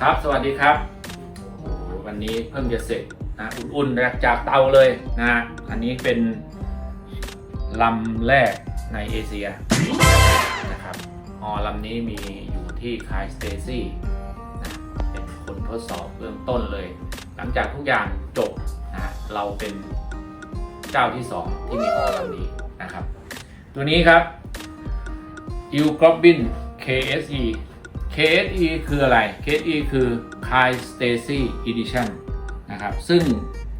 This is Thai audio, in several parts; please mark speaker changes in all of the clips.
Speaker 1: ครับ สวัสดีครับ วันนี้เพิ่งจะเสร็จนะอุ่นๆจากเตาเลยนะ อันนี้เป็นลำแรกในเอเชียนะครับฮอลำนี้มีอยู่ที่คายสเตซี่นะเป็นคนทดสอบเบื้องต้นเลย หลังจากทุกอย่างจบนะเราเป็นเจ้าที่ 2 ที่มีฮอลำนี้นะครับ ตัวนี้ครับอิวกรอบบิน KSE KSE คืออะไร KSE คือ Kai Stacy Edition นะครับ ซึ่ง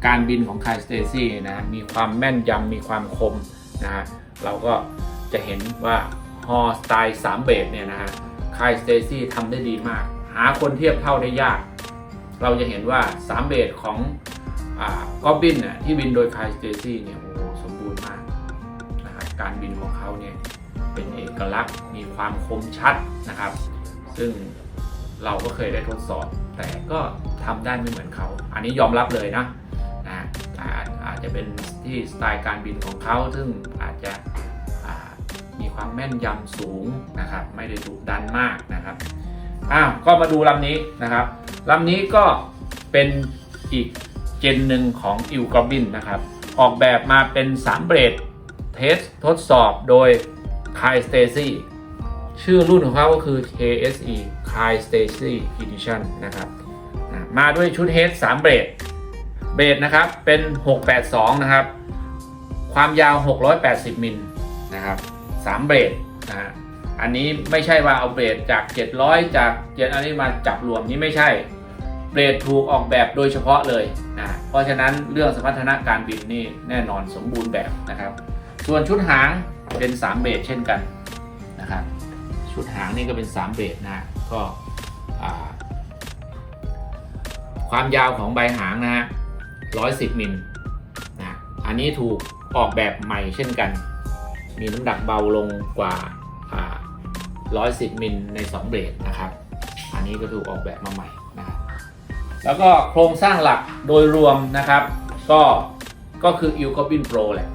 Speaker 1: การบินของ Kai Stacy นะมีความแม่นยำมีความคมนะฮะเราก็จะเห็นว่าฮอสไตล์3เบสเนี่ยนะฮะ Kai Stacy ทำได้ดีมาก หาคนเทียบเท่าได้ยาก เราจะเห็นว่า3เบสของกอบบินน่ะที่บินโดย Kai Stacy เนี่ยโอ้โหสมบูรณ์มากนะครับการบินของเขาเนี่ยเป็นเอกลักษณ์มีความคมชัดนะครับ ซึ่งเราก็เคยได้ทดสอบ แต่ก็ทำได้ไม่เหมือนเขา อันนี้ยอมรับเลยนะนะอาจอาจจะเป็นที่สไตล์การบินของเขา ซึ่งอาจจะมีความแม่นยำสูงนะครับ ไม่ได้ดุดันมากนะครับอ้าวก็มาดูลำนี้นะครับลำนี้ก็เป็นอีกเจนหนึ่งของอิวกรบินนะครับ ออกแบบมาเป็น 3 เบรดเทสทดสอบโดย Kai Stacy ชื่อรุ่นของเขาก็คือ KSE Kai Stacy Edition นะครับ มาด้วยชุดเฮด3เบรดเบรดนะครับเป็น 682 นะครับ ความยาว 680 มิลนะครับ3เบรดนะฮะอันนี้ไม่ใช่ว่าเอาเบรดจาก 700 จากเจ็ดอันนี้มาจับรวมนี่ไม่ใช่ เบรดถูกออกแบบโดยเฉพาะเลยนะเพราะฉะนั้นเรื่องสมรรถนะการบินนี่แน่นอนสมบูรณ์แบบนะครับ ส่วนชุดหางเป็น 3 เบสเช่นกัน ชุดหางนี่ก็เป็น3เบสนะฮะก็ความยาวของใบหางนะฮะ110มิลนะอันนี้ถูกออกแบบใหม่เช่นกัน มีน้ำหนักเบาลงกว่าอ่า 110มิลใน 2 เบรดนะครับ อันนี้ก็ถูกออกแบบมาใหม่นะครับแล้วก็โครงสร้างหลักโดยรวมนะครับ ก็ก็คือ i l c o b i n Pro แหละ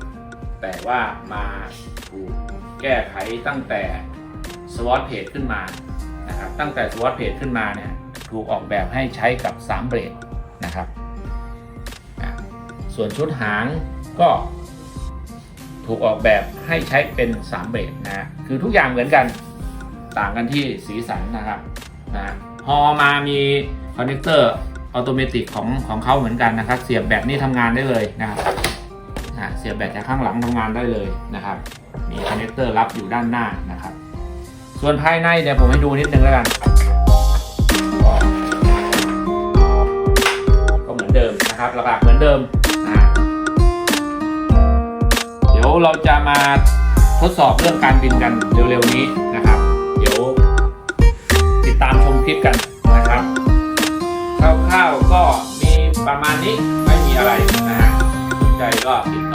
Speaker 1: แต่ว่ามาถูกแก้ไขตั้งแต่ SWOT Page ขึ้นมานะครับตั้งแต่ SWOT Page ขึ้นมาเนี่ยถูกออกแบบให้ใช้กับ 3 เบรดนะครับส่วนชุดหางก็ถูกออกแบบให้ใช้เป็น 3 เบรดนะคือทุกอย่างเหมือนกันต่างกันที่สีสันนะครับนะฮอมามีคอนเนคเตอร์อัตโนมัติของของเขาเหมือนกันนะครับ เสียบแบตนี่ทำงานได้เลยนะครับอะเสียบแบตจากข้างหลังทำงานได้เลยนะครับ มีคอนเนคเตอร์รับอยู่ด้านหน้านะครับ ส่วนภายในเนี่ยวผมให้ดูนิดนึงแล้วกัน ก็เหมือนเดิมนะครับหลักๆเหมือนเดิมนะเดี๋ยวเราจะมาทดสอบเรื่องการบินกันเร็วๆนี้นะครับ เดี๋ยวติดตามชมคลิปกันนะครับคร่าวๆก็มีประมาณนี้ไม่มีอะไรนะฮะสนใจก็ติด